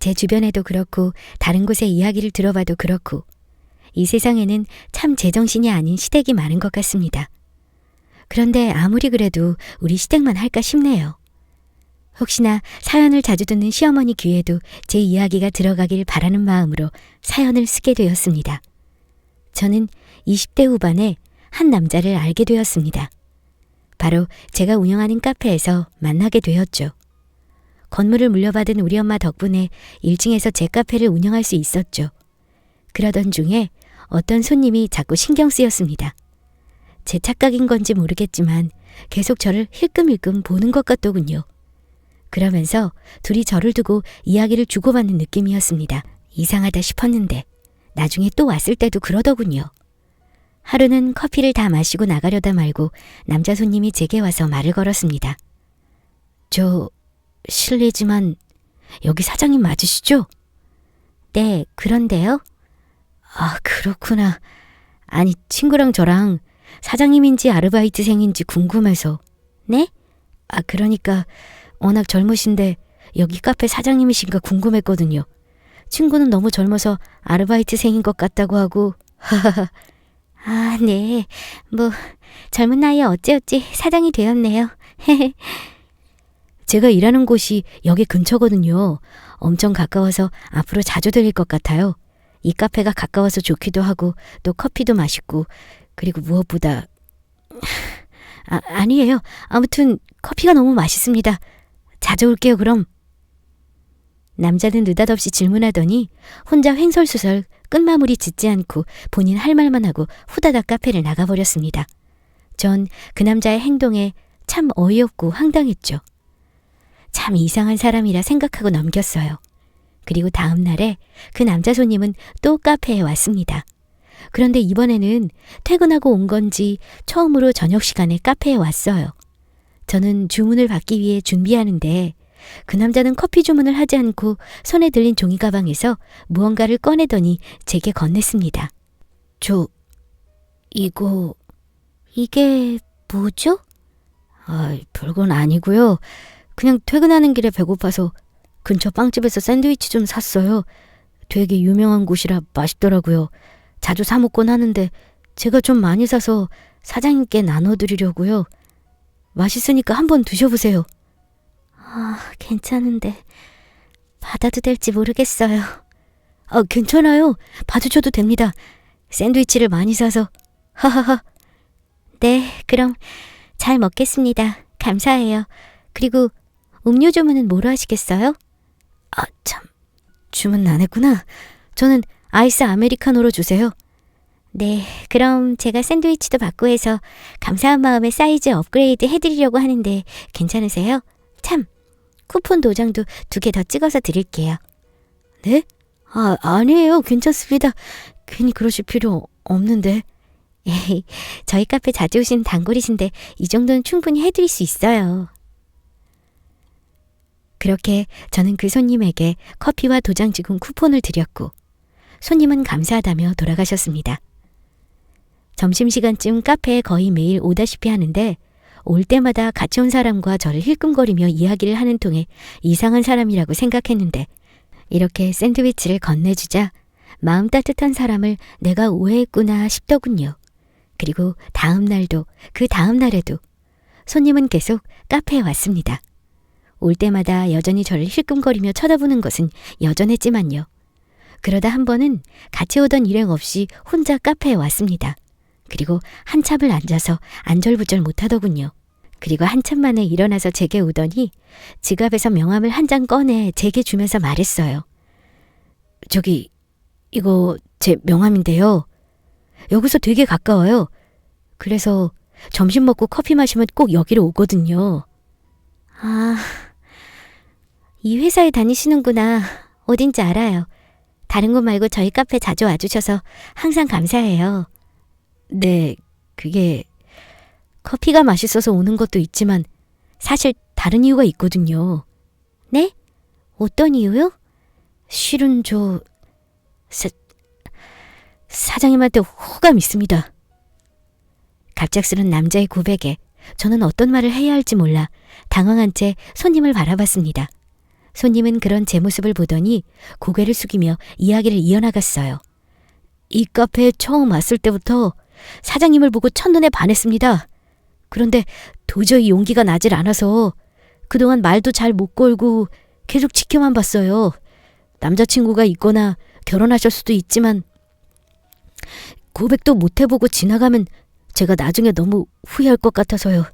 제 주변에도 그렇고 다른 곳의 이야기를 들어봐도 그렇고 이 세상에는 참 제정신이 아닌 시댁이 많은 것 같습니다. 그런데 아무리 그래도 우리 시댁만 할까 싶네요. 혹시나 사연을 자주 듣는 시어머니 귀에도 제 이야기가 들어가길 바라는 마음으로 사연을 쓰게 되었습니다. 저는 20대 후반에 한 남자를 알게 되었습니다. 바로 제가 운영하는 카페에서 만나게 되었죠. 건물을 물려받은 우리 엄마 덕분에 1층에서 제 카페를 운영할 수 있었죠. 그러던 중에 어떤 손님이 자꾸 신경 쓰였습니다. 제 착각인 건지 모르겠지만 계속 저를 힐끔힐끔 보는 것 같더군요. 그러면서 둘이 저를 두고 이야기를 주고받는 느낌이었습니다. 이상하다 싶었는데 나중에 또 왔을 때도 그러더군요. 하루는 커피를 다 마시고 나가려다 말고 남자 손님이 제게 와서 말을 걸었습니다. 저 실례지만 여기 사장님 맞으시죠? 네, 그런데요? 아, 그렇구나. 아니, 친구랑 저랑 사장님인지 아르바이트생인지 궁금해서. 네? 아, 그러니까 워낙 젊으신데 여기 카페 사장님이신가 궁금했거든요. 친구는 너무 젊어서 아르바이트생인 것 같다고 하고. 아, 네. 뭐, 젊은 나이에 어찌어찌 사장이 되었네요. 제가 일하는 곳이 여기 근처거든요. 엄청 가까워서 앞으로 자주 들릴 것 같아요. 이 카페가 가까워서 좋기도 하고 또 커피도 맛있고 그리고 무엇보다 아, 아니에요. 아무튼 커피가 너무 맛있습니다. 자주 올게요, 그럼. 남자는 느닷없이 질문하더니 혼자 횡설수설 끝마무리 짓지 않고 본인 할 말만 하고 후다닥 카페를 나가버렸습니다. 전 그 남자의 행동에 참 어이없고 황당했죠. 참 이상한 사람이라 생각하고 넘겼어요. 그리고 다음 날에 그 남자 손님은 또 카페에 왔습니다. 그런데 이번에는 퇴근하고 온 건지 처음으로 저녁 시간에 카페에 왔어요. 저는 주문을 받기 위해 준비하는데 그 남자는 커피 주문을 하지 않고 손에 들린 종이 가방에서 무언가를 꺼내더니 제게 건넸습니다. 저, 이거, 이게 뭐죠? 아, 별건 아니고요. 그냥 퇴근하는 길에 배고파서 근처 빵집에서 샌드위치 좀 샀어요. 되게 유명한 곳이라 맛있더라고요. 자주 사 먹곤 하는데 제가 좀 많이 사서 사장님께 나눠드리려고요. 맛있으니까 한번 드셔보세요. 아, 괜찮은데 받아도 될지 모르겠어요. 아, 괜찮아요. 받으셔도 됩니다. 샌드위치를 많이 사서. 하하하. 네, 그럼 잘 먹겠습니다. 감사해요. 그리고 음료 주문은 뭐로 하시겠어요? 아, 참. 주문 안 했구나. 저는 아이스 아메리카노로 주세요. 네, 그럼 제가 샌드위치도 받고 해서 감사한 마음에 사이즈 업그레이드 해드리려고 하는데 괜찮으세요? 참, 쿠폰 도장도 두 개 더 찍어서 드릴게요. 네? 아, 아니에요. 괜찮습니다. 괜히 그러실 필요 없는데. 에이, 저희 카페 자주 오신 단골이신데 이 정도는 충분히 해드릴 수 있어요. 그렇게 저는 그 손님에게 커피와 도장 찍은 쿠폰을 드렸고 손님은 감사하다며 돌아가셨습니다. 점심시간쯤 카페에 거의 매일 오다시피 하는데 올 때마다 같이 온 사람과 저를 힐끔거리며 이야기를 하는 통에 이상한 사람이라고 생각했는데 이렇게 샌드위치를 건네주자 마음 따뜻한 사람을 내가 오해했구나 싶더군요. 그리고 다음 날도 그 다음 날에도 손님은 계속 카페에 왔습니다. 올 때마다 여전히 저를 힐끔거리며 쳐다보는 것은 여전했지만요. 그러다 한 번은 같이 오던 일행 없이 혼자 카페에 왔습니다. 그리고 한참을 앉아서 안절부절 못하더군요. 그리고 한참 만에 일어나서 제게 오더니 지갑에서 명함을 한 장 꺼내 제게 주면서 말했어요. 저기, 이거 제 명함인데요. 여기서 되게 가까워요. 그래서 점심 먹고 커피 마시면 꼭 여기로 오거든요. 아, 이 회사에 다니시는구나. 어딘지 알아요. 다른 곳 말고 저희 카페 자주 와주셔서 항상 감사해요. 네, 그게 커피가 맛있어서 오는 것도 있지만 사실 다른 이유가 있거든요. 네? 어떤 이유요? 실은 저 사, 사장님한테 호감 있습니다. 갑작스런 남자의 고백에 저는 어떤 말을 해야 할지 몰라 당황한 채 손님을 바라봤습니다. 손님은 그런 제 모습을 보더니 고개를 숙이며 이야기를 이어나갔어요. 이 카페에 처음 왔을 때부터 사장님을 보고 첫눈에 반했습니다. 그런데 도저히 용기가 나질 않아서 그동안 말도 잘 못 걸고 계속 지켜만 봤어요. 남자친구가 있거나 결혼하실 수도 있지만 고백도 못 해보고 지나가면 제가 나중에 너무 후회할 것 같아서요.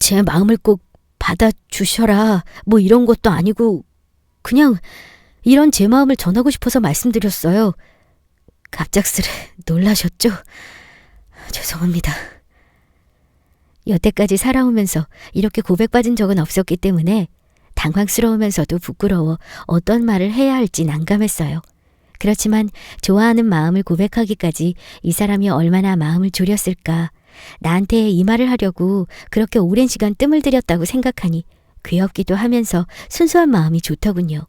제 마음을 꼭 받아주셔라. 뭐 이런 것도 아니고 그냥 이런 제 마음을 전하고 싶어서 말씀드렸어요. 갑작스레 놀라셨죠? 죄송합니다. 여태까지 살아오면서 이렇게 고백 받은 적은 없었기 때문에 당황스러우면서도 부끄러워 어떤 말을 해야 할지 난감했어요. 그렇지만 좋아하는 마음을 고백하기까지 이 사람이 얼마나 마음을 졸였을까. 나한테 이 말을 하려고 그렇게 오랜 시간 뜸을 들였다고 생각하니 귀엽기도 하면서 순수한 마음이 좋더군요.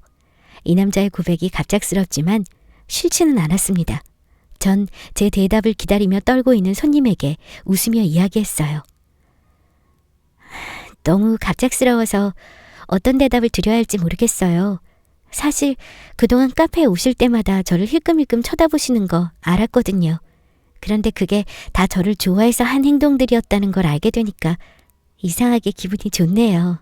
이 남자의 고백이 갑작스럽지만 싫지는 않았습니다. 전 제 대답을 기다리며 떨고 있는 손님에게 웃으며 이야기했어요. 너무 갑작스러워서 어떤 대답을 드려야 할지 모르겠어요. 사실 그동안 카페에 오실 때마다 저를 힐끔힐끔 쳐다보시는 거 알았거든요. 그런데 그게 다 저를 좋아해서 한 행동들이었다는 걸 알게 되니까 이상하게 기분이 좋네요.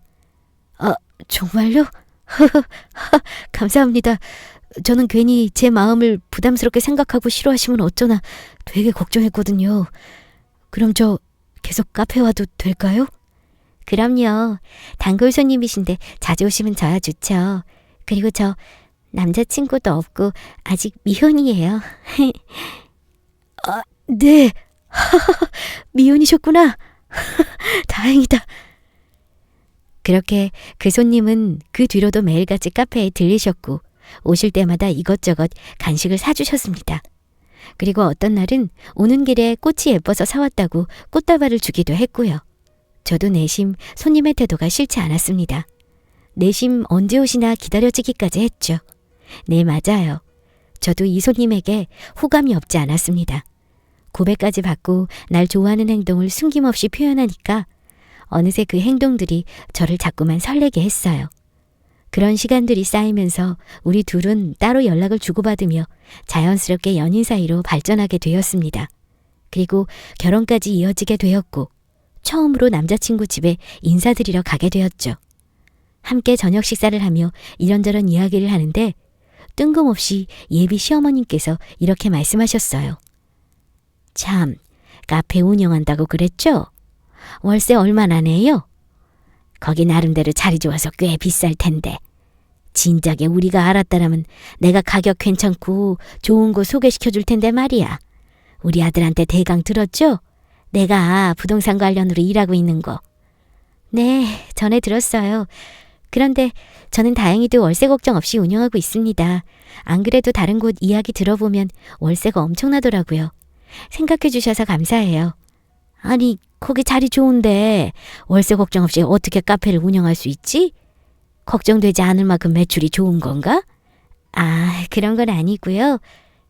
아, 정말요? 감사합니다. 저는 괜히 제 마음을 부담스럽게 생각하고 싫어하시면 어쩌나 되게 걱정했거든요. 그럼 저 계속 카페 와도 될까요? 그럼요. 단골 손님이신데 자주 오시면 저야 좋죠. 그리고 저 남자친구도 없고 아직 미혼이에요. 아, 네. 미혼이셨구나. 다행이다. 그렇게 그 손님은 그 뒤로도 매일같이 카페에 들리셨고 오실 때마다 이것저것 간식을 사주셨습니다. 그리고 어떤 날은 오는 길에 꽃이 예뻐서 사왔다고 꽃다발을 주기도 했고요. 저도 내심 손님의 태도가 싫지 않았습니다. 내심 언제 오시나 기다려지기까지 했죠. 네, 맞아요. 저도 이 손님에게 호감이 없지 않았습니다. 고백까지 받고 날 좋아하는 행동을 숨김없이 표현하니까 어느새 그 행동들이 저를 자꾸만 설레게 했어요. 그런 시간들이 쌓이면서 우리 둘은 따로 연락을 주고받으며 자연스럽게 연인 사이로 발전하게 되었습니다. 그리고 결혼까지 이어지게 되었고 처음으로 남자친구 집에 인사드리러 가게 되었죠. 함께 저녁 식사를 하며 이런저런 이야기를 하는데 뜬금없이 예비 시어머님께서 이렇게 말씀하셨어요. 참, 카페 운영한다고 그랬죠? 월세 얼마나 내요? 거기 나름대로 자리 좋아서 꽤 비쌀 텐데. 진작에 우리가 알았다라면 내가 가격 괜찮고 좋은 곳 소개시켜 줄 텐데 말이야. 우리 아들한테 대강 들었죠? 내가 부동산 관련으로 일하고 있는 거. 네, 전에 들었어요. 그런데 저는 다행히도 월세 걱정 없이 운영하고 있습니다. 안 그래도 다른 곳 이야기 들어보면 월세가 엄청나더라고요. 생각해 주셔서 감사해요. 아니, 거기 자리 좋은데 월세 걱정 없이 어떻게 카페를 운영할 수 있지? 걱정되지 않을 만큼 매출이 좋은 건가? 아, 그런 건 아니고요.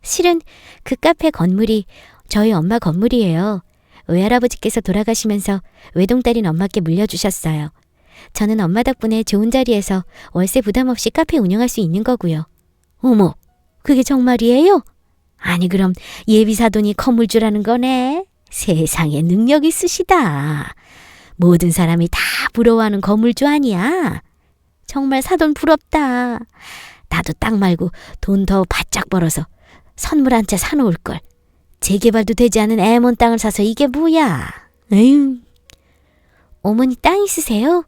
실은 그 카페 건물이 저희 엄마 건물이에요. 외할아버지께서 돌아가시면서 외동딸인 엄마께 물려주셨어요. 저는 엄마 덕분에 좋은 자리에서 월세 부담 없이 카페 운영할 수 있는 거고요. 어머, 그게 정말이에요? 아니 그럼 예비 사돈이 건물주라는 거네. 세상에 능력 있으시다. 모든 사람이 다 부러워하는 건물주 아니야. 정말 사돈 부럽다. 나도 땅 말고 돈 더 바짝 벌어서 선물 한 채 사놓을 걸. 재개발도 되지 않은 애먼 땅을 사서 이게 뭐야? 에휴. 어머니 땅 있으세요?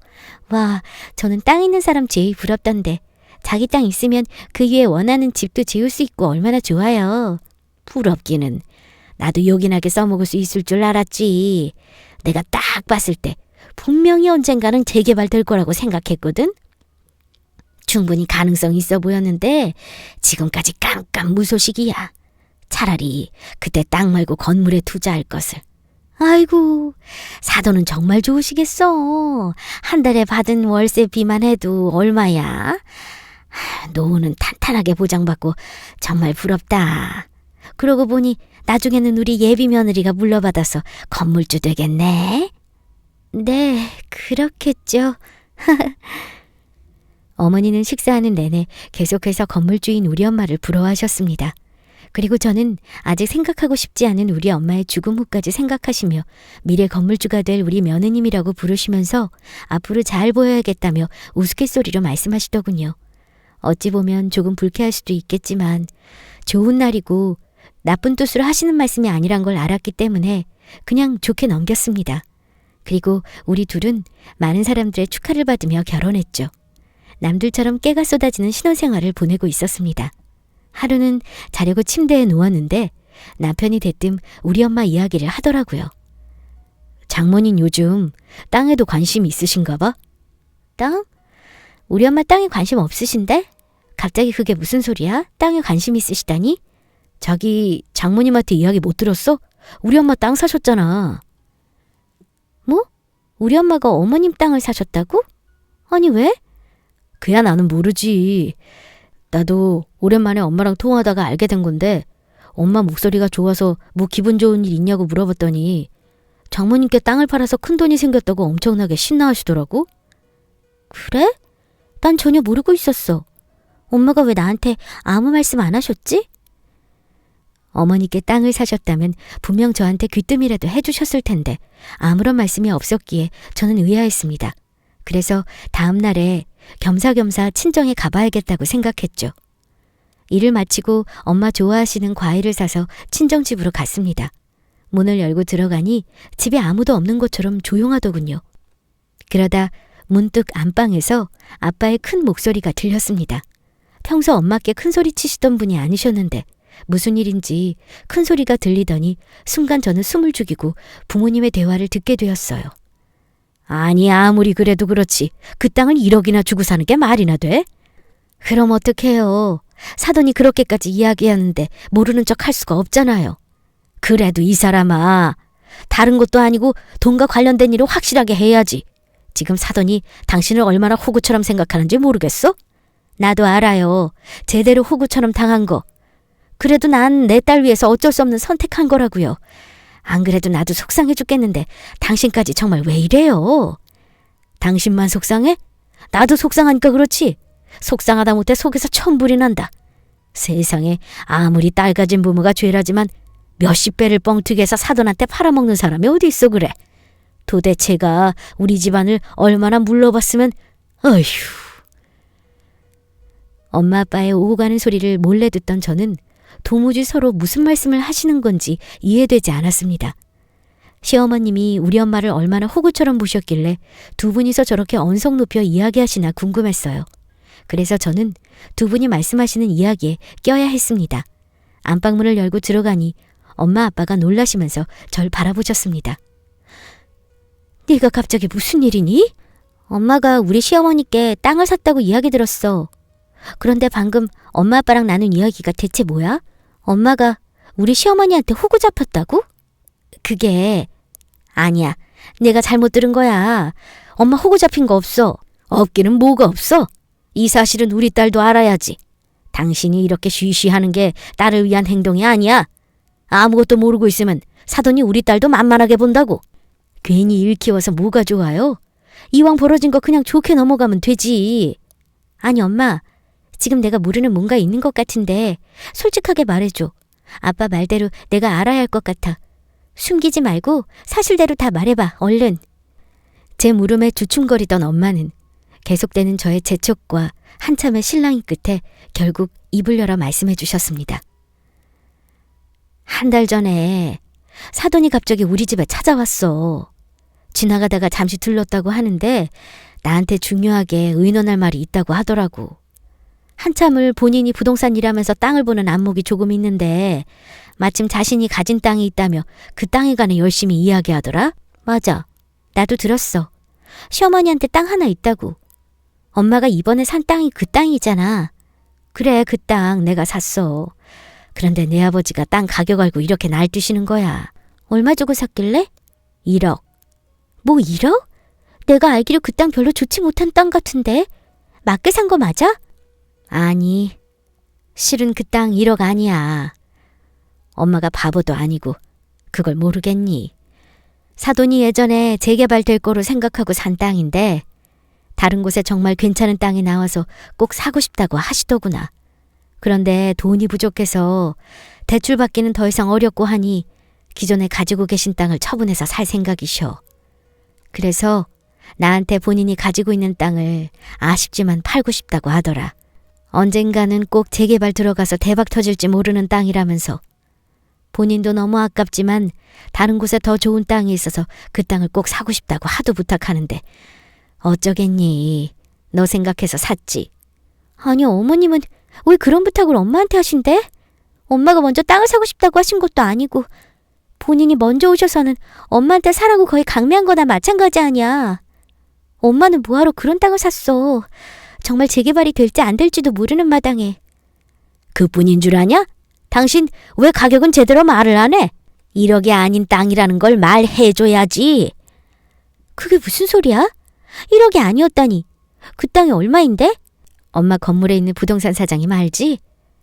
와, 저는 땅 있는 사람 제일 부럽던데. 자기 땅 있으면 그 위에 원하는 집도 지을 수 있고 얼마나 좋아요. 부럽기는. 나도 요긴하게 써먹을 수 있을 줄 알았지. 내가 딱 봤을 때 분명히 언젠가는 재개발될 거라고 생각했거든. 충분히 가능성 있어 보였는데 지금까지 깜깜 무소식이야. 차라리 그때 땅 말고 건물에 투자할 것을. 아이고, 사돈은 정말 좋으시겠어. 한 달에 받은 월세비만 해도 얼마야? 노후는 탄탄하게 보장받고 정말 부럽다. 그러고 보니 나중에는 우리 예비 며느리가 물려받아서 건물주 되겠네. 네, 그렇겠죠. 어머니는 식사하는 내내 계속해서 건물주인 우리 엄마를 부러워하셨습니다. 그리고 저는 아직 생각하고 싶지 않은 우리 엄마의 죽음 후까지 생각하시며 미래 건물주가 될 우리 며느님이라고 부르시면서 앞으로 잘 보여야겠다며 우스갯소리로 말씀하시더군요. 어찌 보면 조금 불쾌할 수도 있겠지만 좋은 날이고 나쁜 뜻으로 하시는 말씀이 아니란 걸 알았기 때문에 그냥 좋게 넘겼습니다. 그리고 우리 둘은 많은 사람들의 축하를 받으며 결혼했죠. 남들처럼 깨가 쏟아지는 신혼생활을 보내고 있었습니다. 하루는 자려고 침대에 누웠는데 남편이 대뜸 우리 엄마 이야기를 하더라고요. 장모님 요즘 땅에도 관심 있으신가 봐? 땅? 우리 엄마 땅에 관심 없으신데? 갑자기 그게 무슨 소리야? 땅에 관심 있으시다니? 자기 장모님한테 이야기 못 들었어? 우리 엄마 땅 사셨잖아. 뭐? 우리 엄마가 어머님 땅을 사셨다고? 아니 왜? 그야 나는 모르지. 나도 오랜만에 엄마랑 통화하다가 알게 된 건데 엄마 목소리가 좋아서 뭐 기분 좋은 일 있냐고 물어봤더니 장모님께 땅을 팔아서 큰 돈이 생겼다고 엄청나게 신나하시더라고. 그래? 난 전혀 모르고 있었어. 엄마가 왜 나한테 아무 말씀 안 하셨지? 어머니께 땅을 사셨다면 분명 저한테 귀뜸이라도 해주셨을 텐데 아무런 말씀이 없었기에 저는 의아했습니다. 그래서 다음 날에 겸사겸사 친정에 가봐야겠다고 생각했죠. 일을 마치고 엄마 좋아하시는 과일을 사서 친정집으로 갔습니다. 문을 열고 들어가니 집에 아무도 없는 것처럼 조용하더군요. 그러다 문득 안방에서 아빠의 큰 목소리가 들렸습니다. 평소 엄마께 큰 소리 치시던 분이 아니셨는데 무슨 일인지 큰 소리가 들리더니 순간 저는 숨을 죽이고 부모님의 대화를 듣게 되었어요. 아니 아무리 그래도 그렇지 그 땅을 1억이나 주고 사는 게 말이나 돼? 그럼 어떡해요. 사돈이 그렇게까지 이야기하는데 모르는 척 할 수가 없잖아요. 그래도 이 사람아 다른 것도 아니고 돈과 관련된 일을 확실하게 해야지. 지금 사돈이 당신을 얼마나 호구처럼 생각하는지 모르겠어? 나도 알아요. 제대로 호구처럼 당한 거. 그래도 난 내 딸 위해서 어쩔 수 없는 선택한 거라고요. 안 그래도 나도 속상해 죽겠는데 당신까지 정말 왜 이래요? 당신만 속상해? 나도 속상하니까 그렇지. 속상하다 못해 속에서 천불이 난다. 세상에 아무리 딸 가진 부모가 죄라지만 몇십 배를 뻥튀기해서 사돈한테 팔아먹는 사람이 어디 있어 그래. 도대체가 우리 집안을 얼마나 물러봤으면 어휴. 엄마 아빠의 오고 가는 소리를 몰래 듣던 저는 도무지 서로 무슨 말씀을 하시는 건지 이해되지 않았습니다. 시어머님이 우리 엄마를 얼마나 호구처럼 보셨길래 두 분이서 저렇게 언성 높여 이야기하시나 궁금했어요. 그래서 저는 두 분이 말씀하시는 이야기에 껴야 했습니다. 안방문을 열고 들어가니 엄마 아빠가 놀라시면서 절 바라보셨습니다. 네가 갑자기 무슨 일이니? 엄마가 우리 시어머니께 땅을 샀다고 이야기 들었어. 그런데 방금 엄마 아빠랑 나눈 이야기가 대체 뭐야? 엄마가 우리 시어머니한테 호구 잡혔다고? 그게 아니야. 내가 잘못 들은 거야. 엄마 호구 잡힌 거 없어. 없기는 뭐가 없어. 이 사실은 우리 딸도 알아야지. 당신이 이렇게 쉬쉬하는 게 딸을 위한 행동이 아니야. 아무것도 모르고 있으면 사돈이 우리 딸도 만만하게 본다고. 괜히 일 키워서 뭐가 좋아요? 이왕 벌어진 거 그냥 좋게 넘어가면 되지. 아니 엄마, 지금 내가 모르는 뭔가 있는 것 같은데 솔직하게 말해줘. 아빠 말대로 내가 알아야 할 것 같아. 숨기지 말고 사실대로 다 말해봐, 얼른. 제 물음에 주춤거리던 엄마는 계속되는 저의 재촉과 한참의 실랑이 끝에 결국 입을 열어 말씀해 주셨습니다. 한 달 전에 사돈이 갑자기 우리 집에 찾아왔어. 지나가다가 잠시 들렀다고 하는데 나한테 중요하게 의논할 말이 있다고 하더라고. 한참을 본인이 부동산 일하면서 땅을 보는 안목이 조금 있는데 마침 자신이 가진 땅이 있다며 그 땅에 관해 열심히 이야기하더라. 맞아. 나도 들었어. 시어머니한테 땅 하나 있다고. 엄마가 이번에 산 땅이 그 땅이잖아. 그래, 그 땅 내가 샀어. 그런데 내 아버지가 땅 가격 알고 이렇게 날뛰시는 거야. 얼마 주고 샀길래? 1억. 뭐 1억? 내가 알기로 그 땅 별로 좋지 못한 땅 같은데. 맞게 산 거 맞아? 아니, 실은 그 땅 1억 아니야. 엄마가 바보도 아니고 그걸 모르겠니? 사돈이 예전에 재개발될 거로 생각하고 산 땅인데 다른 곳에 정말 괜찮은 땅이 나와서 꼭 사고 싶다고 하시더구나. 그런데 돈이 부족해서 대출 받기는 더 이상 어렵고 하니 기존에 가지고 계신 땅을 처분해서 살 생각이셔. 그래서 나한테 본인이 가지고 있는 땅을 아쉽지만 팔고 싶다고 하더라. 언젠가는 꼭 재개발 들어가서 대박 터질지 모르는 땅이라면서. 본인도 너무 아깝지만 다른 곳에 더 좋은 땅이 있어서 그 땅을 꼭 사고 싶다고 하도 부탁하는데 어쩌겠니? 너 생각해서 샀지. 아니 어머님은 왜 그런 부탁을 엄마한테 하신대? 엄마가 먼저 땅을 사고 싶다고 하신 것도 아니고 본인이 먼저 오셔서는 엄마한테 사라고 거의 강매한 거나 마찬가지 아니야. 엄마는 뭐하러 그런 땅을 샀어. 정말 재개발이 될지 안 될지도 모르는 마당에. 그뿐인 줄 아냐? 당신 왜 가격은 제대로 말을 안 해? 1억이 아닌 땅이라는 걸 말해줘야지. 그게 무슨 소리야? 1억이 아니었다니. 그 땅이 얼마인데? 엄마 건물에 있는 부동산 사장이 말지?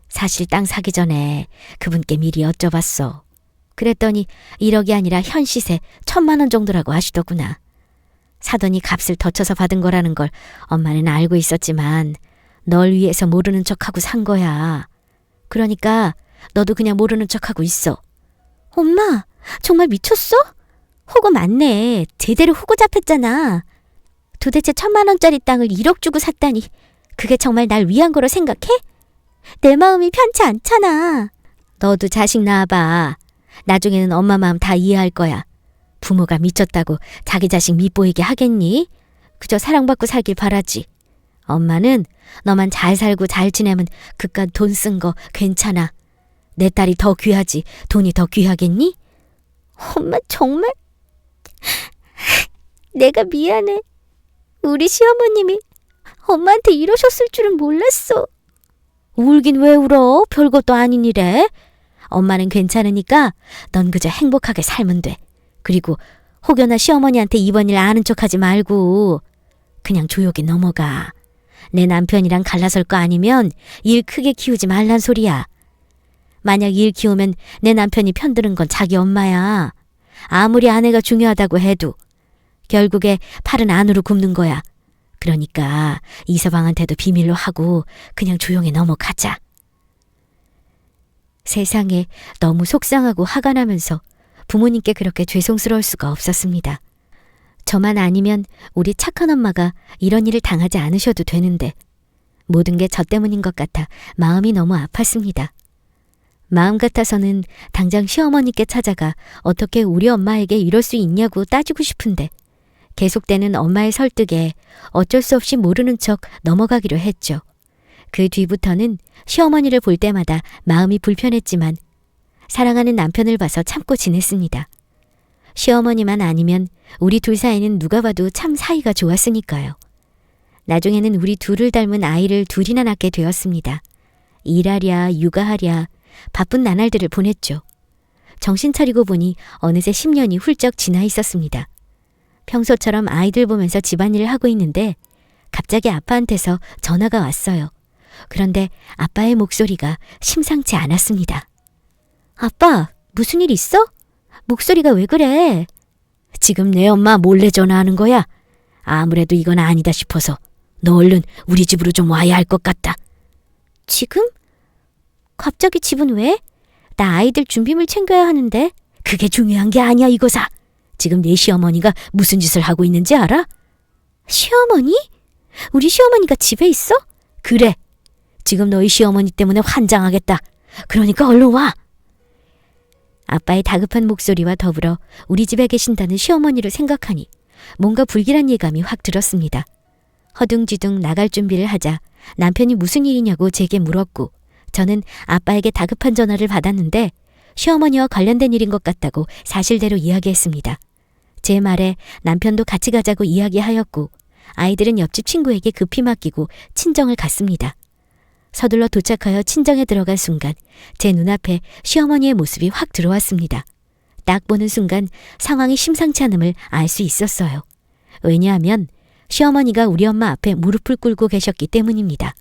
사실 땅 사기 전에 그분께 미리 여쭤봤어. 그랬더니 1억이 아니라 현 시세 천만 원 정도라고 하시더구나. 사더니 값을 더 쳐서 받은 거라는 걸 엄마는 알고 있었지만 널 위해서 모르는 척하고 산 거야. 그러니까 너도 그냥 모르는 척하고 있어. 엄마, 정말 미쳤어? 호구 맞네. 제대로 호구 잡혔잖아. 도대체 천만 원짜리 땅을 1억 주고 샀다니. 그게 정말 날 위한 거로 생각해? 내 마음이 편치 않잖아. 너도 자식 낳아봐. 나중에는 엄마 마음 다 이해할 거야. 부모가 미쳤다고 자기 자식 밉보이게 하겠니? 그저 사랑받고 살길 바라지. 엄마는 너만 잘 살고 잘 지내면 그깟 돈 쓴 거 괜찮아. 내 딸이 더 귀하지 돈이 더 귀하겠니? 엄마 정말 내가 미안해. 우리 시어머님이 엄마한테 이러셨을 줄은 몰랐어. 울긴 왜 울어? 별것도 아닌 일에. 엄마는 괜찮으니까 넌 그저 행복하게 살면 돼. 그리고 혹여나 시어머니한테 이번 일 아는 척하지 말고 그냥 조용히 넘어가. 내 남편이랑 갈라설 거 아니면 일 크게 키우지 말란 소리야. 만약 일 키우면 내 남편이 편드는 건 자기 엄마야. 아무리 아내가 중요하다고 해도 결국에 팔은 안으로 굽는 거야. 그러니까 이서방한테도 비밀로 하고 그냥 조용히 넘어가자. 세상에 너무 속상하고 화가 나면서 부모님께 그렇게 죄송스러울 수가 없었습니다. 저만 아니면 우리 착한 엄마가 이런 일을 당하지 않으셔도 되는데 모든 게 저 때문인 것 같아 마음이 너무 아팠습니다. 마음 같아서는 당장 시어머니께 찾아가 어떻게 우리 엄마에게 이럴 수 있냐고 따지고 싶은데 계속되는 엄마의 설득에 어쩔 수 없이 모르는 척 넘어가기로 했죠. 그 뒤부터는 시어머니를 볼 때마다 마음이 불편했지만 사랑하는 남편을 봐서 참고 지냈습니다. 시어머니만 아니면 우리 둘 사이는 누가 봐도 참 사이가 좋았으니까요. 나중에는 우리 둘을 닮은 아이를 둘이나 낳게 되었습니다. 일하랴, 육아하랴, 바쁜 나날들을 보냈죠. 정신 차리고 보니 어느새 10년이 훌쩍 지나 있었습니다. 평소처럼 아이들 보면서 집안일을 하고 있는데 갑자기 아빠한테서 전화가 왔어요. 그런데 아빠의 목소리가 심상치 않았습니다. 아빠, 무슨 일 있어? 목소리가 왜 그래? 지금 내 엄마 몰래 전화하는 거야. 아무래도 이건 아니다 싶어서 너 얼른 우리 집으로 좀 와야 할 것 같다. 지금? 갑자기 집은 왜? 나 아이들 준비물 챙겨야 하는데. 그게 중요한 게 아니야, 이거사. 지금 내 시어머니가 무슨 짓을 하고 있는지 알아? 시어머니? 우리 시어머니가 집에 있어? 그래. 지금 너희 시어머니 때문에 환장하겠다. 그러니까 얼른 와. 아빠의 다급한 목소리와 더불어 우리 집에 계신다는 시어머니를 생각하니 뭔가 불길한 예감이 확 들었습니다. 허둥지둥 나갈 준비를 하자 남편이 무슨 일이냐고 제게 물었고 저는 아빠에게 다급한 전화를 받았는데 시어머니와 관련된 일인 것 같다고 사실대로 이야기했습니다. 제 말에 남편도 같이 가자고 이야기하였고 아이들은 옆집 친구에게 급히 맡기고 친정을 갔습니다. 서둘러 도착하여 친정에 들어간 순간 제 눈앞에 시어머니의 모습이 확 들어왔습니다. 딱 보는 순간 상황이 심상치 않음을 알 수 있었어요. 왜냐하면 시어머니가 우리 엄마 앞에 무릎을 꿇고 계셨기 때문입니다.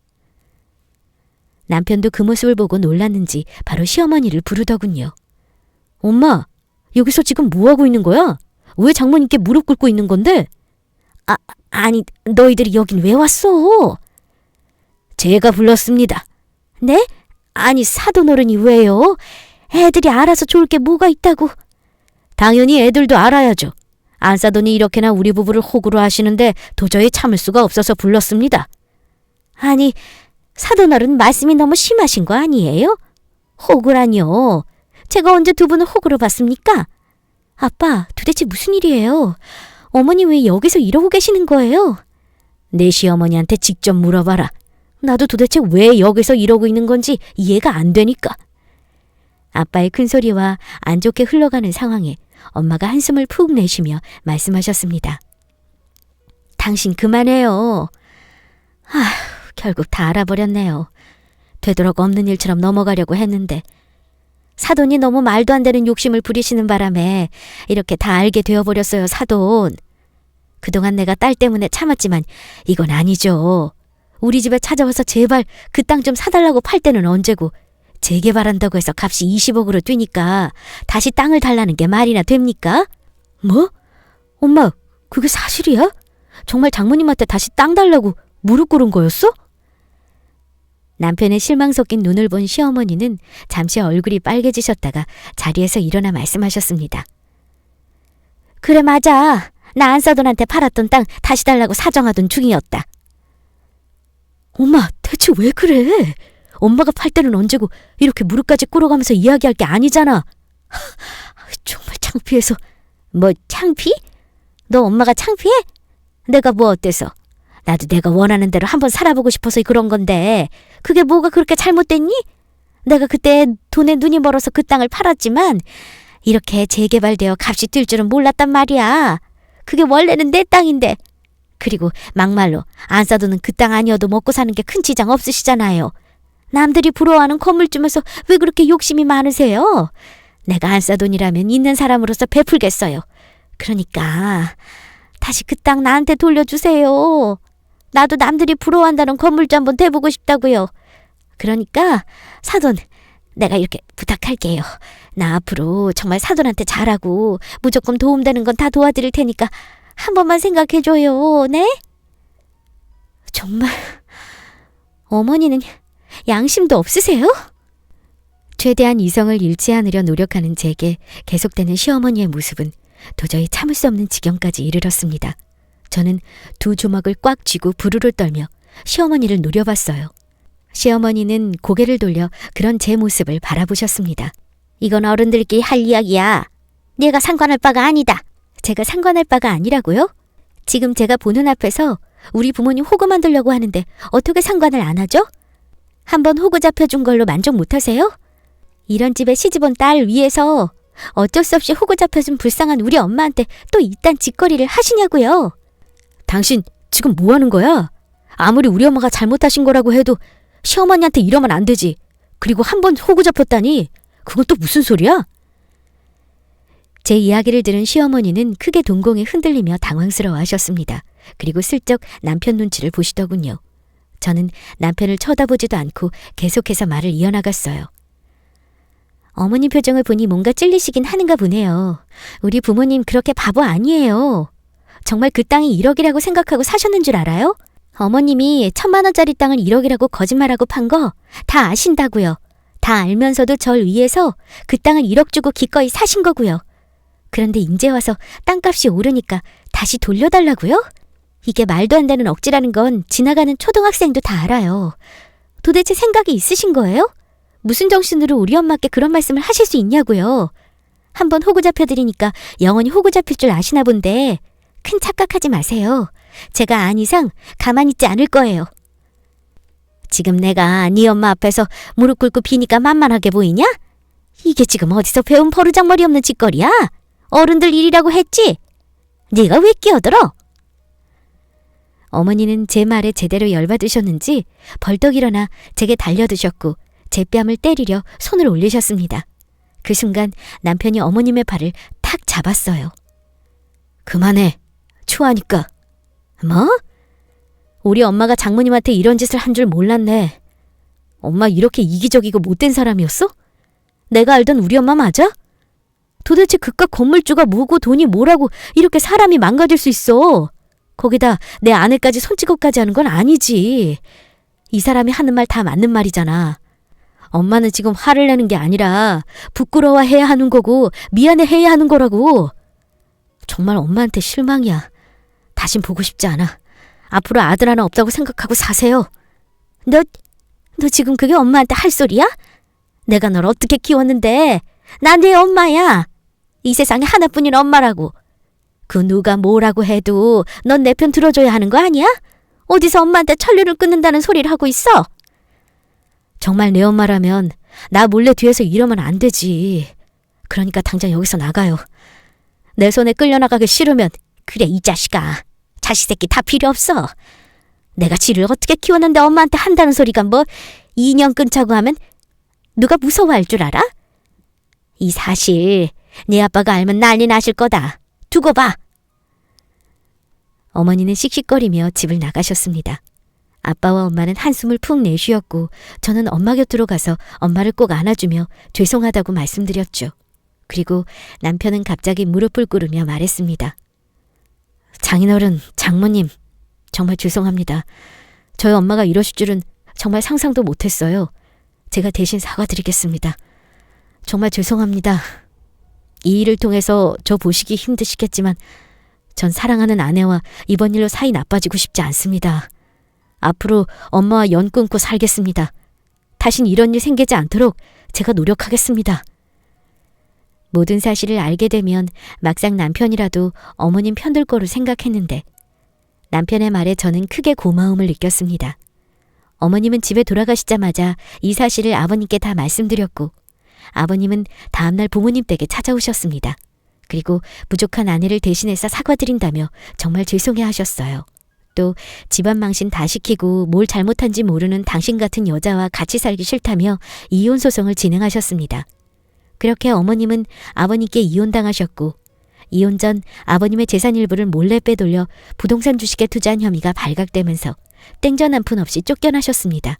남편도 그 모습을 보고 놀랐는지 바로 시어머니를 부르더군요. 엄마, 여기서 지금 뭐 하고 있는 거야? 왜 장모님께 무릎 꿇고 있는 건데? 아, 아니, 너희들이 여긴 왜 왔어? 제가 불렀습니다. 네? 아니, 사돈 어른이 왜요? 애들이 알아서 좋을 게 뭐가 있다고. 당연히 애들도 알아야죠. 안사돈이 이렇게나 우리 부부를 호구로 하시는데 도저히 참을 수가 없어서 불렀습니다. 아니, 사돈 어른 말씀이 너무 심하신 거 아니에요? 호구라니요. 제가 언제 두 분을 호구로 봤습니까? 아빠, 도대체 무슨 일이에요? 어머니 왜 여기서 이러고 계시는 거예요? 내 시어머니한테 직접 물어봐라. 나도 도대체 왜 여기서 이러고 있는 건지 이해가 안 되니까. 아빠의 큰 소리와 안 좋게 흘러가는 상황에 엄마가 한숨을 푹 내쉬며 말씀하셨습니다. 당신 그만해요. 아휴, 결국 다 알아버렸네요. 되도록 없는 일처럼 넘어가려고 했는데 사돈이 너무 말도 안 되는 욕심을 부리시는 바람에 이렇게 다 알게 되어버렸어요, 사돈. 그동안 내가 딸 때문에 참았지만 이건 아니죠. 우리 집에 찾아와서 제발 그 땅 좀 사달라고 팔 때는 언제고 재개발한다고 해서 값이 20억으로 뛰니까 다시 땅을 달라는 게 말이나 됩니까? 뭐? 엄마, 그게 사실이야? 정말 장모님한테 다시 땅 달라고 무릎 꿇은 거였어? 남편의 실망 섞인 눈을 본 시어머니는 잠시 얼굴이 빨개지셨다가 자리에서 일어나 말씀하셨습니다. 그래 맞아. 나 안사돈한테 팔았던 땅 다시 달라고 사정하던 중이었다. 엄마, 대체 왜 그래? 엄마가 팔 때는 언제고 이렇게 무릎까지 꿇어가면서 이야기할 게 아니잖아. 하, 정말 창피해서. 뭐 창피? 너 엄마가 창피해? 내가 뭐 어때서? 나도 내가 원하는 대로 한번 살아보고 싶어서 그런 건데 그게 뭐가 그렇게 잘못됐니? 내가 그때 돈에 눈이 멀어서 그 땅을 팔았지만 이렇게 재개발되어 값이 뛸 줄은 몰랐단 말이야. 그게 원래는 내 땅인데. 그리고 막말로 안사도는 그 땅 아니어도 먹고 사는 게 큰 지장 없으시잖아요. 남들이 부러워하는 건물주면서 왜 그렇게 욕심이 많으세요? 내가 안사돈이라면 있는 사람으로서 베풀겠어요. 그러니까 다시 그 땅 나한테 돌려주세요. 나도 남들이 부러워한다는 건물주 한번 돼보고 싶다고요. 그러니까 사돈 내가 이렇게 부탁할게요. 나 앞으로 정말 사돈한테 잘하고 무조건 도움되는 건 다 도와드릴 테니까 한 번만 생각해줘요. 네? 정말 어머니는 양심도 없으세요? 최대한 이성을 잃지 않으려 노력하는 제게 계속되는 시어머니의 모습은 도저히 참을 수 없는 지경까지 이르렀습니다. 저는 두 주먹을 꽉 쥐고 부르르 떨며 시어머니를 노려봤어요. 시어머니는 고개를 돌려 그런 제 모습을 바라보셨습니다. 이건 어른들끼리 할 이야기야. 내가 상관할 바가 아니다. 제가 상관할 바가 아니라고요? 지금 제가 보는 앞에서 우리 부모님 호구 만들려고 하는데 어떻게 상관을 안 하죠? 한번 호구 잡혀준 걸로 만족 못하세요? 이런 집에 시집온 딸 위해서 어쩔 수 없이 호구 잡혀준 불쌍한 우리 엄마한테 또 이딴 짓거리를 하시냐고요. 당신 지금 뭐 하는 거야? 아무리 우리 엄마가 잘못하신 거라고 해도 시어머니한테 이러면 안 되지. 그리고 한 번 호구 잡혔다니 그건 또 무슨 소리야? 제 이야기를 들은 시어머니는 크게 동공에 흔들리며 당황스러워 하셨습니다. 그리고 슬쩍 남편 눈치를 보시더군요. 저는 남편을 쳐다보지도 않고 계속해서 말을 이어나갔어요. 어머니 표정을 보니 뭔가 찔리시긴 하는가 보네요. 우리 부모님 그렇게 바보 아니에요. 정말 그 땅이 1억이라고 생각하고 사셨는 줄 알아요? 어머님이 천만 원짜리 땅을 1억이라고 거짓말하고 판 거 다 아신다고요. 다 알면서도 절 위해서 그 땅을 1억 주고 기꺼이 사신 거고요. 그런데 이제 와서 땅값이 오르니까 다시 돌려달라고요? 이게 말도 안 되는 억지라는 건 지나가는 초등학생도 다 알아요. 도대체 생각이 있으신 거예요? 무슨 정신으로 우리 엄마께 그런 말씀을 하실 수 있냐고요? 한번 호구 잡혀드리니까 영원히 호구 잡힐 줄 아시나 본데 큰 착각하지 마세요. 제가 안 이상 가만히 있지 않을 거예요. 지금 내가 네 엄마 앞에서 무릎 꿇고 비니까 만만하게 보이냐? 이게 지금 어디서 배운 버르장머리 없는 짓거리야? 어른들 일이라고 했지? 네가 왜 끼어들어? 어머니는 제 말에 제대로 열받으셨는지 벌떡 일어나 제게 달려드셨고 제 뺨을 때리려 손을 올리셨습니다. 그 순간 남편이 어머님의 발을 탁 잡았어요. 그만해. 추하니까. 뭐? 우리 엄마가 장모님한테 이런 짓을 한 줄 몰랐네. 엄마 이렇게 이기적이고 못된 사람이었어? 내가 알던 우리 엄마 맞아? 도대체 그깟 건물주가 뭐고 돈이 뭐라고 이렇게 사람이 망가질 수 있어? 거기다 내 아내까지 손찌검까지 하는 건 아니지. 이 사람이 하는 말 다 맞는 말이잖아. 엄마는 지금 화를 내는 게 아니라 부끄러워해야 하는 거고 미안해해야 하는 거라고. 정말 엄마한테 실망이야. 다신 보고 싶지 않아. 앞으로 아들 하나 없다고 생각하고 사세요. 너, 너 지금 그게 엄마한테 할 소리야? 내가 널 어떻게 키웠는데? 난 네 엄마야. 이 세상에 하나뿐인 엄마라고. 그 누가 뭐라고 해도 넌 내 편 들어줘야 하는 거 아니야? 어디서 엄마한테 천류를 끊는다는 소리를 하고 있어? 정말 내 엄마라면 나 몰래 뒤에서 이러면 안 되지. 그러니까 당장 여기서 나가요. 내 손에 끌려나가기 싫으면 그래 이 자식아. 자식 새끼 다 필요 없어. 내가 지를 어떻게 키웠는데 엄마한테 한다는 소리가 뭐 2년 끊자고 하면 누가 무서워할 줄 알아? 이 사실 네 아빠가 알면 난리 나실 거다. 두고 봐. 어머니는 씩씩거리며 집을 나가셨습니다. 아빠와 엄마는 한숨을 푹 내쉬었고 저는 엄마 곁으로 가서 엄마를 꼭 안아주며 죄송하다고 말씀드렸죠. 그리고 남편은 갑자기 무릎을 꿇으며 말했습니다. 장인어른, 장모님, 정말 죄송합니다. 저희 엄마가 이러실 줄은 정말 상상도 못했어요. 제가 대신 사과드리겠습니다. 정말 죄송합니다. 이 일을 통해서 저 보시기 힘드시겠지만 전 사랑하는 아내와 이번 일로 사이 나빠지고 싶지 않습니다. 앞으로 엄마와 연 끊고 살겠습니다. 다신 이런 일 생기지 않도록 제가 노력하겠습니다. 모든 사실을 알게 되면 막상 남편이라도 어머님 편들 거로 생각했는데 남편의 말에 저는 크게 고마움을 느꼈습니다. 어머님은 집에 돌아가시자마자 이 사실을 아버님께 다 말씀드렸고 아버님은 다음날 부모님 댁에 찾아오셨습니다. 그리고 부족한 아내를 대신해서 사과드린다며 정말 죄송해 하셨어요. 또 집안 망신 다 시키고 뭘 잘못한지 모르는 당신 같은 여자와 같이 살기 싫다며 이혼 소송을 진행하셨습니다. 그렇게 어머님은 아버님께 이혼당하셨고 이혼 전 아버님의 재산 일부를 몰래 빼돌려 부동산 주식에 투자한 혐의가 발각되면서 땡전 한 푼 없이 쫓겨나셨습니다.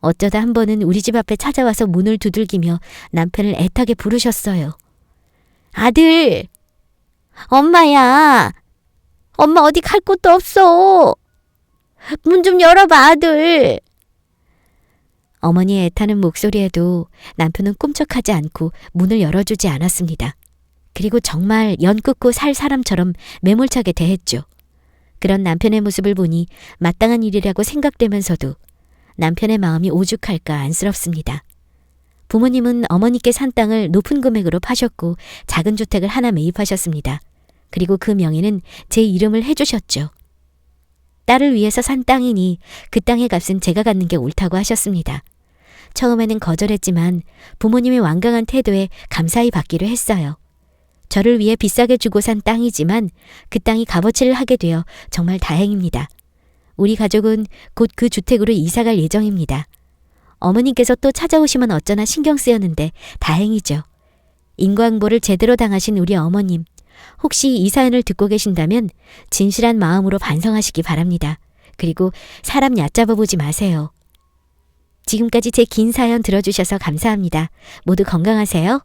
어쩌다 한 번은 우리 집 앞에 찾아와서 문을 두들기며 남편을 애타게 부르셨어요. 아들! 엄마야! 엄마 어디 갈 곳도 없어! 문 좀 열어봐, 아들! 어머니의 애타는 목소리에도 남편은 꿈쩍하지 않고 문을 열어주지 않았습니다. 그리고 정말 연 끊고 살 사람처럼 매몰차게 대했죠. 그런 남편의 모습을 보니 마땅한 일이라고 생각되면서도 남편의 마음이 오죽할까 안쓰럽습니다. 부모님은 어머니께 산 땅을 높은 금액으로 파셨고 작은 주택을 하나 매입하셨습니다. 그리고 그 명의는 제 이름을 해주셨죠. 딸을 위해서 산 땅이니 그 땅의 값은 제가 갖는 게 옳다고 하셨습니다. 처음에는 거절했지만 부모님의 완강한 태도에 감사히 받기로 했어요. 저를 위해 비싸게 주고 산 땅이지만 그 땅이 값어치를 하게 되어 정말 다행입니다. 우리 가족은 곧 그 주택으로 이사갈 예정입니다. 어머님께서 또 찾아오시면 어쩌나 신경 쓰였는데 다행이죠. 인과응보를 제대로 당하신 우리 어머님. 혹시 이 사연을 듣고 계신다면 진실한 마음으로 반성하시기 바랍니다. 그리고 사람 얕잡아 보지 마세요. 지금까지 제 긴 사연 들어주셔서 감사합니다. 모두 건강하세요.